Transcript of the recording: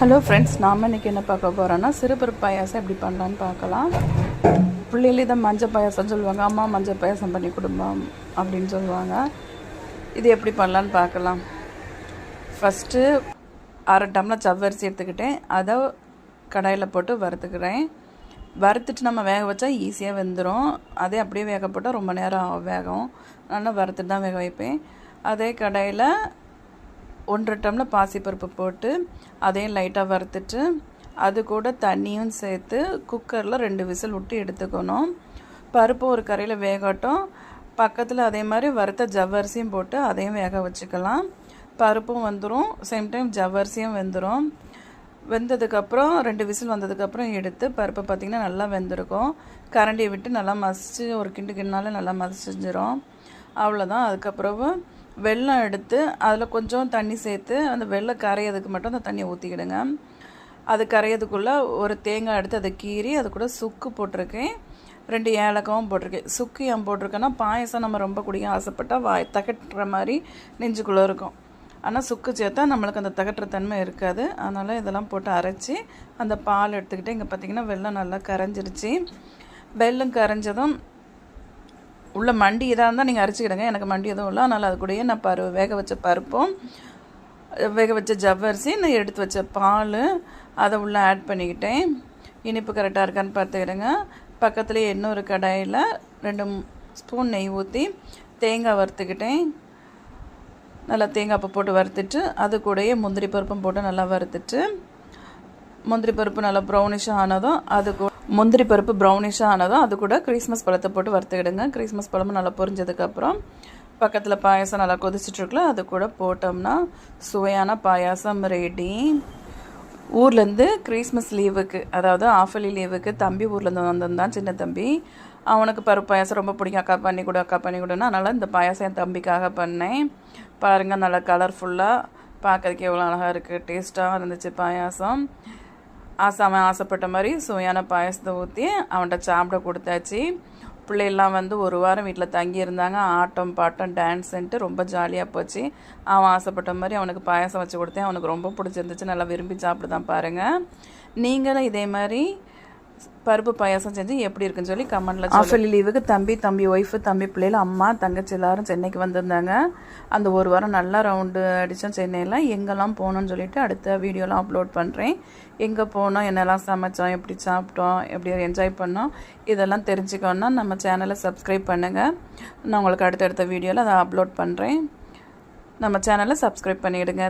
Hello friends நாம் இன்றைக்கி என்ன பார்க்க போகிறோன்னா சிறுபருப்பு பாயாசம் எப்படி பண்ணலான்னு பார்க்கலாம். பிள்ளைகளே தான் மஞ்சள் பாயாசம் சொல்லுவாங்க அம்மா மஞ்சள் பாயாசம் பண்ணி கொடுப்போம் அப்படின்னு சொல்லுவாங்க. இது எப்படி பண்ணலான்னு பார்க்கலாம். ஃபஸ்ட்டு அரை டம்ளர் சவ்வரிசி எடுத்துக்கிட்டேன். அதை கடாயில் போட்டு வறுத்துக்கிறேன். வறுத்துட்டு நம்ம வேக வச்சா ஈஸியாக வெந்துடும் அதே அப்படியே வேக போட்டால் ரொம்ப நேரம் ஆகும். வேகும் அதனால் வறுத்துட்டு தான் வேக வைப்பேன். அதே கடையில் ஒன்றரை டம்ளர் பாசிப்பருப்பு போட்டு அதையும் லைட்டாக வறுத்துட்டு அது கூட தண்ணியும் சேர்த்து குக்கரில் ரெண்டு விசில் விட்டு எடுத்துக்கணும். பருப்பு ஒரு கரையில் வேகட்டும். பக்கத்தில் அதே மாதிரி வறுத்த ஜவ்வரிசியும் போட்டு அதையும் வேக வச்சுக்கலாம். பருப்பும் வந்துடும் சேம் டைம் ஜவ்வரிசியும் வெந்துடும் வெந்ததுக்கப்புறம் ரெண்டு விசில் வந்ததுக்கப்புறம் எடுத்து பருப்பை பார்த்திங்கன்னா நல்லா வெந்திருக்கும். கரண்டியை விட்டு நல்லா மசிச்சு ஒரு கிண்டு கிண்டினால நல்லா மசிச்சிடும் அவ்வளோதான் அதுக்கப்புறம் வெல்லம் எடுத்து அதில் கொஞ்சம் தண்ணி சேர்த்து அந்த வெள்ளம் கரையிறதுக்கு மட்டும் அந்த தண்ணியை ஊற்றிக்கிடுங்க அது கரையிறதுக்குள்ளே ஒரு தேங்காய் எடுத்து அதை கீறி அது கூட சுக்கு போட்டிருக்கேன். ரெண்டு ஏலக்காவும் போட்டிருக்கேன். சுக்கு ஏன் போட்டிருக்கேன்னா பாயசம் நம்ம ரொம்ப குடிக்க ஆசைப்பட்டால் வாய் தகட்டுற மாதிரி நெஞ்சுக்குள்ளே இருக்கும். ஆனால் சுக்கு சேர்த்தா நம்மளுக்கு அந்த தகட்டுற தன்மை இருக்காது. அதனால் இதெல்லாம் போட்டு அரைச்சி அந்த பால் எடுத்துக்கிட்டு இங்கே பார்த்திங்கன்னா வெள்ளம் நல்லா கரைஞ்சிருச்சு. வெள்ளம் கரைஞ்சதும் உள்ள மண்டி இதாக இருந்தால் நீங்கள் அரைச்சிக்கிடுங்க. எனக்கு மண்டி எதுவும் இல்லை. அதனால் அது கூடயே நான் பரு வேக வச்ச பருப்பும் வேக வச்ச ஜவ்வரிசி நான் எடுத்து வச்ச பால் அதை உள்ளே ஆட் பண்ணிக்கிட்டேன். இனிப்பு கரெக்டாக இருக்கான்னு பார்த்துக்கிடுங்க. பக்கத்துலேயே இன்னொரு கடாயில் ரெண்டு ஸ்பூன் நெய் ஊற்றி தேங்காய் வறுத்துக்கிட்டேன். நல்லா தேங்காய் பூ போட்டு வறுத்துட்டு அது கூடயே முந்திரி பருப்பும் போட்டு நல்லா வறுத்துட்டு முந்திரி பருப்பு நல்லா ப்ரௌனிஷாக ஆனதும் அது கூட முந்திரி பருப்பு ப்ரௌனிஷாக ஆனதும் அது கூட கிறிஸ்மஸ் பழத்தை போட்டு வறுத்துக்கிடுங்க. கிறிஸ்மஸ் பழமும் நல்லா பொரிஞ்சதுக்கப்புறம் பக்கத்தில் பாயாசம் நல்லா கொதிச்சிட்ருக்குல அது கூட போட்டோம்னா சுவையான பாயாசம் ரெடி ஊர்லேருந்து கிறிஸ்மஸ் லீவுக்கு அதாவது ஆஃபலி லீவுக்கு தம்பி ஊர்லேருந்து வந்திருந்தான் சின்ன தம்பி. அவனுக்கு பருப்பு பாயாசம் ரொம்ப பிடிக்கும். அக்கா பண்ணி கொடு அக்கா பண்ணி கொடுன்னா. அதனால் இந்த பாயாசம் என் தம்பிக்காக பண்ணேன். பாருங்கள் நல்லா கலர்ஃபுல்லாக பார்க்குறதுக்கு எவ்வளோ அழகாக இருக்குது டேஸ்ட்டாக இருந்துச்சு பாயாசம். ஆசை அவன் ஆசைப்பட்ட மாதிரி சுவையான பாயசத்தை ஊற்றி அவன்கிட்ட சாப்பிட கொடுத்தாச்சு. பிள்ளையெல்லாம் வந்து ஒரு வாரம் வீட்டில் தங்கி இருந்தாங்க ஆட்டம் பாட்டம் டான்ஸுன்ட்டு ரொம்ப ஜாலியாக போச்சு. அவன் ஆசைப்பட்ட மாதிரி அவனுக்கு பாயசம் வச்சு கொடுத்தேன். அவனுக்கு ரொம்ப பிடிச்சிருந்துச்சு. நல்லா விரும்பி சாப்பிடுதான் பாருங்கள் நீங்களும் இதே மாதிரி பருப்பு பாயாசம் செஞ்சு எப்படி இருக்குன்னு சொல்லி கமெண்ட்ல ஆஃபலி லீவுக்கு தம்பி தம்பி ஒய்ஃபு தம்பி பிள்ளைகள் அம்மா தங்கச்சி எல்லாரும் சென்னைக்கு வந்திருந்தாங்க. அந்த ஒரு வாரம் நல்லா ரவுண்டு அடித்தோம் சென்னையில். எங்கெல்லாம் போகணும்னு சொல்லிட்டு அடுத்த வீடியோலாம் அப்லோட் பண்ணுறேன் எங்கே போனோம் என்னெல்லாம் சமைச்சோம் எப்படி சாப்பிட்டோம் எப்படி என்ஜாய் பண்ணோம் இதெல்லாம் தெரிஞ்சுக்கணுன்னா நம்ம சேனலை சப்ஸ்கிரைப் பண்ணுங்கள் நான் உங்களுக்கு அடுத்தடுத்த வீடியோவில் அதை அப்லோட் பண்ணுறேன் நம்ம சேனலை சப்ஸ்கிரைப் பண்ணிவிடுங்க